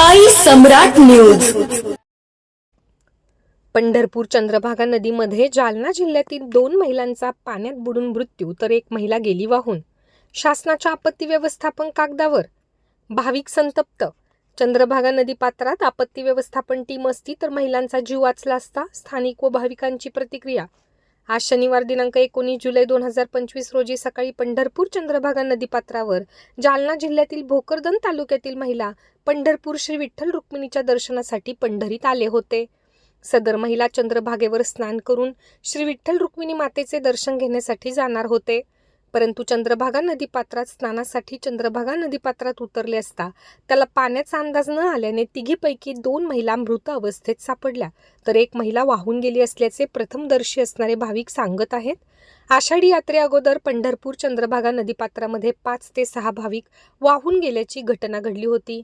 Sai Samrat news. Pandharpur Chandrabhaga नदीमध्ये जालना जिल्ह्यातील दोन महिलांचा पाण्यात बुडून मृत्यू तर एक महिला गेली वाहून. शासनाच्या आपत्ती व्यवस्थापन कागदावर. भाविक संतप्त. चंद्रभागा नदी पात्रात आपत्ती व्यवस्थापन टीम असती तर महिलांचा जीव वाचला असता. स्थानिक व भाविकांची प्रतिक्रिया. आज शनिवार दिनांक एकोणीस जुलै दोन हजार पंचवीस रोजी सकाळी पंढरपूर चंद्रभागा नदीपात्रावर जालना जिल्ह्यातील भोकरदन तालुक्यातील महिला पंढरपूर श्री विठ्ठल रुक्मिणीच्या दर्शनासाठी पंढरीत आले होते. सदर महिला चंद्रभागेवर स्नान करून श्री विठ्ठल रुक्मिणी मातेचे दर्शन घेण्यासाठी जाणार होते. परंतु चंद्रभागा नदीपात्रात स्नानासाठी चंद्रभागा नदीपात्रात उतरले असता त्याला पाण्याचा अंदाज न आल्याने तिघीपैकी दोन महिला मृत अवस्थेत सापडल्या. तर एक महिला वाहून गेली असल्याचे प्रथमदर्शी असणारे भाविक सांगत आहेत. आषाढी यात्रे अगोदर पंढरपूर चंद्रभागा नदीपात्रामध्ये पाच ते सहा भाविक वाहून गेल्याची घटना घडली होती.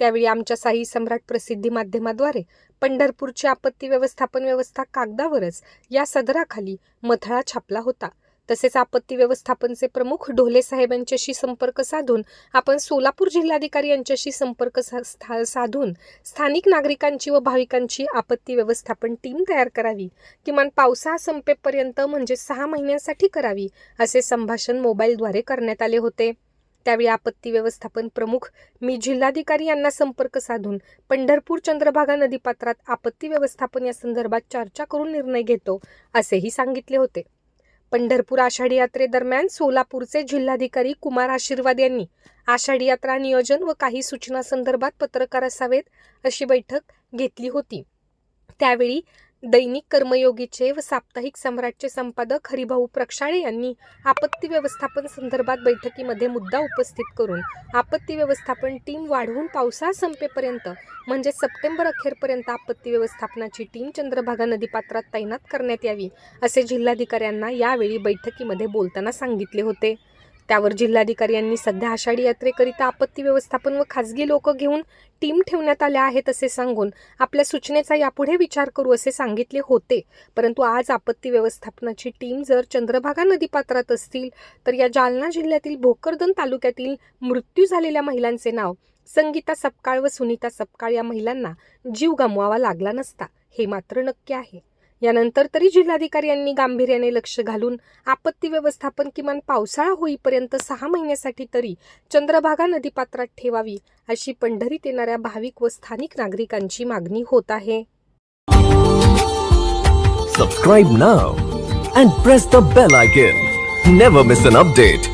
त्यावेळी आमच्या साई सम्राट प्रसिद्धी माध्यमाद्वारे पंढरपूरची आपत्ती व्यवस्थापन व्यवस्था कागदावरच या सदराखाली मथळा छापला होता. तसेच आपत्ती व्यवस्थापनचे प्रमुख ढोले साहेब यांच्याशी संपर्क साधून आपण सोलापूर जिल्हाधिकारी यांच्याशी संपर्क सा- साधून स्थानिक नागरिकांची व भाविकांची आपत्ती व्यवस्थापन टीम तयार करावी. किमान पावसाळा संपेपर्यंत म्हणजे सहा महिन्यांसाठी करावी असे संभाषण मोबाईलद्वारे करण्यात आले होते. त्यावेळी आपत्ती व्यवस्थापन प्रमुख मी जिल्हाधिकारी यांना संपर्क साधून पंढरपूर चंद्रभागा नदीपात्रात आपत्ती व्यवस्थापन या संदर्भात चर्चा करून निर्णय घेतो असेही सांगितले होते. पंढरपूर आषाढी यात्रेदरम्यान सोलापूरचे जिल्हाधिकारी कुमार आशीर्वाद यांनी आषाढी यात्रा नियोजन व काही सूचना संदर्भात पत्रकार असावेत अशी बैठक घेतली होती. त्यावेळी दैनिक कर्मयोगीचे व साप्ताहिक सम्राटचे संपादक हरिभाऊ प्रक्षाळे यांनी आपत्ती व्यवस्थापन संदर्भात बैठकीमध्ये मुद्दा उपस्थित करून आपत्ती व्यवस्थापन टीम वाढवून पावसाळा संपेपर्यंत म्हणजे सप्टेंबर अखेरपर्यंत आपत्ती व्यवस्थापनाची टीम चंद्रभागा नदीपात्रात तैनात करण्यात यावी असे जिल्हाधिकाऱ्यांना यावेळी बैठकीमध्ये बोलताना सांगितले होते. त्यावर जिल्हाधिकारी यांनी सध्या आषाढी यात्रेकरिता आपत्ती व्यवस्थापन व खाजगी लोक घेऊन टीम ठेवण्यात आल्या आहेत असे सांगून आपल्या सूचनेचा यापुढे विचार करू असे सांगितले होते. परंतु आज आपत्ती व्यवस्थापनाची टीम जर चंद्रभागा नदीपात्रात असतील तर या जालना जिल्ह्यातील भोकरदन तालुक्यातील मृत्यू झालेल्या महिलांचे नाव संगीता सपकाळ व सुनीता सपकाळ या महिलांना जीव गमवावा लागला नसता हे मात्र नक्की आहे. यानंतर तरी जिल्हाधिकारी यांनी गांभीर्याने लक्ष घालून आपत्ती व्यवस्थापन किमान पावसाळा होईपर्यंत सहा महिन्यासाठी तरी चंद्रभागा नदीपात्रात ठेवावी अशी पंढरीत येणाऱ्या भाविक व स्थानिक नागरिकांची मागणी होत आहे. Subscribe now and press the bell icon never miss an update